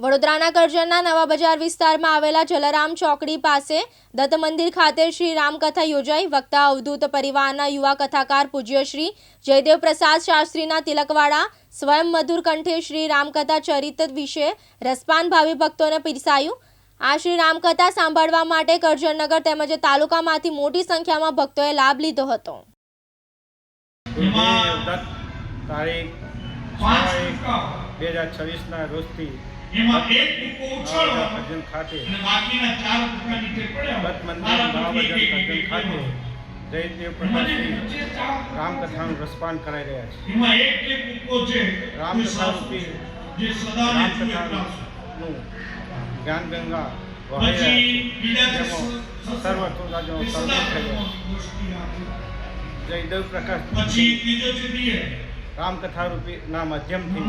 વડોદરાના કરજણના નવા બજાર વિસ્તારમાં આવેલા જલારામ ચોકડી પાસે દત્ત મંદિર ખાતે શ્રી રામકથા યોજાઈ. વક્તા અવધૂત પરિવારના યુવા કથાકાર પૂજ્ય શ્રી જયદેવ પ્રસાદ શાસ્ત્રીના તિલકવાડા સ્વયં મધુર કંઠે શ્રી રામકથા ચરિત્ર વિશે રસપાન ભાવિ ભક્તોને પીરસાયું. આ શ્રી રામકથા સાંભળવા માટે કરજણનગર તેમજ તાલુકામાંથી મોટી સંખ્યામાં ભક્તોએ લાભ લીધો હતો. તારીખ બે હજાર છવ્વીસના રોજથી ભજન ખાતે દત્ત મંદિર મહાભજન ભજન ખાતે જયદેવ પ્રકાશજી રામકથાનું રસપાન કરાઈ રહ્યા છે એમાં એક એક ટુકડો છે તે રામકથા સાસુ રૂપી છે, જે સદાને જુએ ત્રાસ. રામકથાનું જ્ઞાન ગંગા સર્વ. જયદેવ પ્રકાશ પછી બીજો છે. રામકથા રૂપીના માધ્યમથી.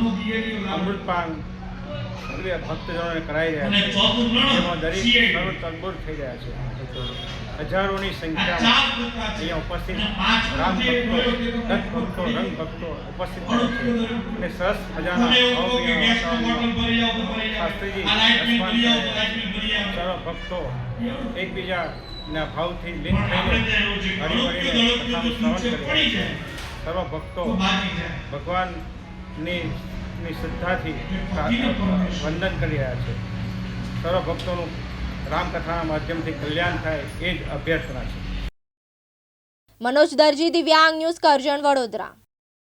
અમૃતપાન સર્વે ભક્તજનોને કરાઈ રહ્યા છે જેમાં દરેક. સર્વ તરબોળ થઈ રહ્યા છે હજારોની સંખ્યામાં છે. અહીંયા ઉપસ્થિત રામ ભક્તો રહ્યો દત્ત ભક્તો રંગ ભક્તો ઉપસ્થિત થયા છે અને સરસ મજાના. શાસ્ત્રીજી. સર્વ ભક્તો એકબીજાના ભાવથી લીન ત્યાં થઈને છે, જો કથાનું શ્રવણ કરે જાય, સર્વ ભક્તો ભગવાનની ની શ્રદ્ધાથી વંદન કરી રહ્યા છે. સર્વ ભક્તોનું રામકથાના માધ્યમથી કલ્યાણ થાય એ જ અભ્યર્થના છે. મનોજ દરજી દિવ્યાંગ ન્યૂઝ કરજણ વડોદરા.